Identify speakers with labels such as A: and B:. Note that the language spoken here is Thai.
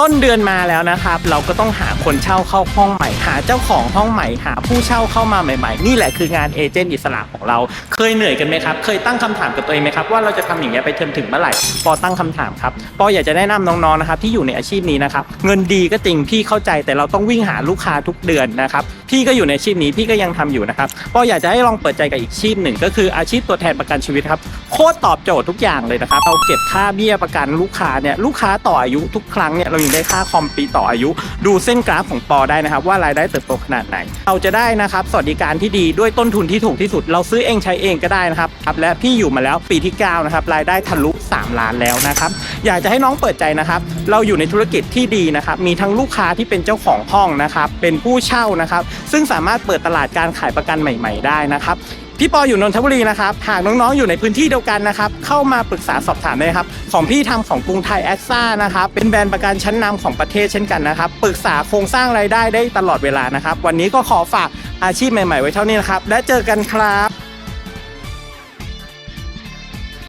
A: ต้นเดือนมาแล้วนะครับ เราก็ต้องหาคนเช่าเข้าห้องใหม่ หาเจ้าของห้องใหม่ หาผู้เช่าเข้ามาใหม่ๆ นี่แหละคืองานเอเจนต์อิสระของเรา เคยเหนื่อยกันไหมครับ เคยตั้งคำถามกับตัวเองไหมครับว่าเราจะทำอย่างเงี้ยไปจนถึงเมื่อไหร่ ปอตั้งคำถามครับ ปออยากจะแนะนำน้องๆนะครับที่อยู่ในอาชีพนี้นะครับ เงินดีก็จริงพี่เข้าใจแต่เราต้องวิ่งหาลูกค้าทุกเดือนนะครับ พี่ก็อยู่ในอาชีพนี้พี่ก็ยังทำอยู่นะครับ ปออยากจะให้ลองเปิดใจกับอีกอาชีพหนึ่ง ก็คืออาชีพตัวแทนประกันชีวิตครับ โคตรตอบโจทย์ทุกอย่างเลยนะครับ เราเก็บค่าเบี้ยประกันลูกค้าเนี่ย ลูกค้าต่ออายุทุกครั้งเนี่ยเรางได้ค่าคอมปีต่ออายุ ดูเส้นกราฟของปอได้นะครับ ว่ารายได้เติบโตขนาดไหน เราจะได้นะครับสวัสดิการที่ดีด้วยต้นทุนที่ถูกที่สุด เราซื้อเองใช้เองก็ได้นะครับครับและพี่อยู่มาแล้วปีที่9นะครับรายได้ทะลุ 3 ล้านแล้วนะครับอยากจะให้น้องเปิดใจนะครับ เราอยู่ในธุรกิจที่ดีนะครับมีทั้งลูกค้าที่เป็นเจ้าของห้องนะครับเป็นผู้เช่านะครับ ซึ่งสามารถเปิดตลาดการขายประกันใหม่ ๆ ได้นะครับ พี่ปออยู่นนทบุรีนะครับหากน้องๆอยู่ในพื้นที่เดียวกันนะครับเข้ามาปรึกษาสอบถามได้ครับของพี่ทำของกรุงไทยแอสซ่านะครับเป็นแบรนด์ประกันชั้นนำของประเทศเช่นกันนะครับปรึกษาโครงสร้างรายได้ได้ตลอดเวลานะครับ วันนี้ก็ขอฝากอาชีพใหม่ๆไว้เท่านี้นะครับและเจอกันครับ